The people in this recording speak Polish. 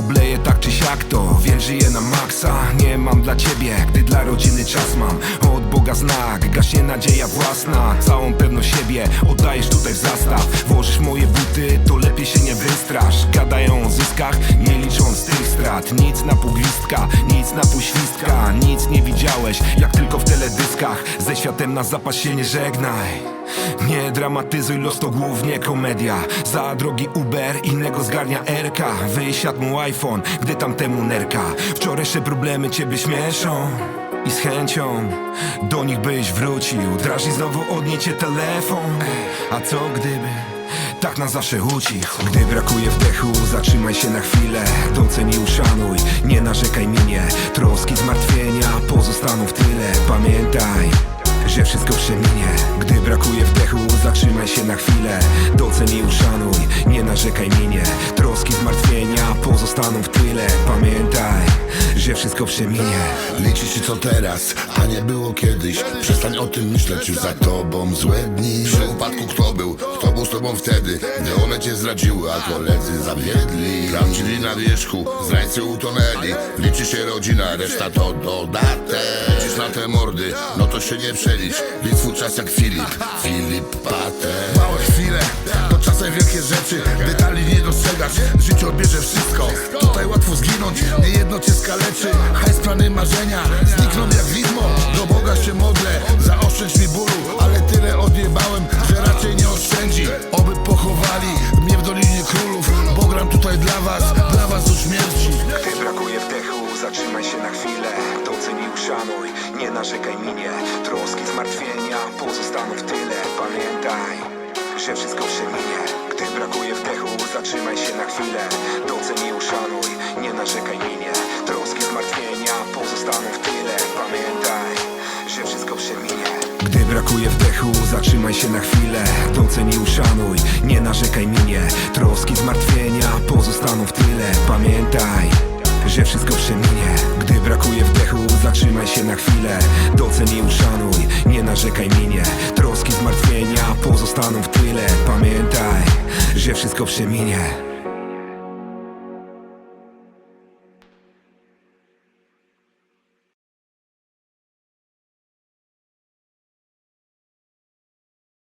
Obleję tak czy siak to, wiem żyję na maksa. Nie mam dla ciebie, gdy dla rodziny czas mam. Od Boga znak, gaśnie nadzieja własna. Całą pewność siebie oddajesz tutaj w zastaw. Włożysz moje buty, to lepiej się nie wystrasz. Gadają o zyskach, nie licząc tych strat. Nic na pół gwizdka, nic na pół świstka. Nic nie widziałeś, jak tylko w teledyskach Ze światem na zapas się nie żegnaj nie dramatyzuj, los to głównie komedia. Za drogi Uber, innego zgarnia Erka Wysiadł mu iPhone, gdy tamtemu nerka. Wczorajsze problemy ciebie śmieszą i z chęcią do nich byś wrócił. Drażni znowu odniecie telefon. A co gdyby? Tak na zawsze ucichł. Gdy brakuje wdechu, zatrzymaj się na chwilę. Doceń i uszanuj, nie narzekaj minie Troski, zmartwienia pozostaną w tyle. Pamiętaj że wszystko przeminie Gdy brakuje wdechu, zatrzymaj się na chwilę. Doceń i uszanuj, nie narzekaj minie Troski, zmartwienia pozostaną w tyle. Pamiętaj, że wszystko przeminie. Liczy się co teraz, a nie było kiedyś. Przestań o tym myśleć, już za tobą złe dni. Przy upadku kto był, kto był z tobą wtedy? Gdy one cię zdradziły, a koledzy zawiedli. Prawdziwi na wierzchu, zdrajcy utonęli. Liczy się rodzina, reszta to dodatek. Liczysz na te mordy, no to się nie przelicz Licz swój czas jak Filip, Filip Pater Małe chwile, to czasem wielkie rzeczy Detali nie dostrzegasz, życie odbierze wszystko. Tutaj łatwo zginąć, nie jedno cię skaleczy Hajs plany marzenia, znikną jak widmo. Do Boga się modlę, zaoszczędź mi bólu. Ale tyle odjebałem, że raczej nie oszczędzi. Oby pochowali mnie w Dolinie Królów. Bo gram tutaj dla was, Uszanuj, nie narzekaj minie Troski, zmartwienia pozostaną w tyle. Pamiętaj, że wszystko przeminie. Gdy brakuje wdechu, zatrzymaj się na chwilę. Doceń i uszanuj, nie narzekaj minie Troski, zmartwienia pozostaną w tyle. Pamiętaj, że wszystko przeminie. Gdy brakuje wdechu, zatrzymaj się na chwilę. Doceń i uszanuj, nie narzekaj minie Troski, że wszystko przeminie. Gdy brakuje wdechu, zatrzymaj się na chwilę. Doceń i uszanuj, nie narzekaj minie. Troski, zmartwienia pozostaną w tyle. Pamiętaj, że wszystko przeminie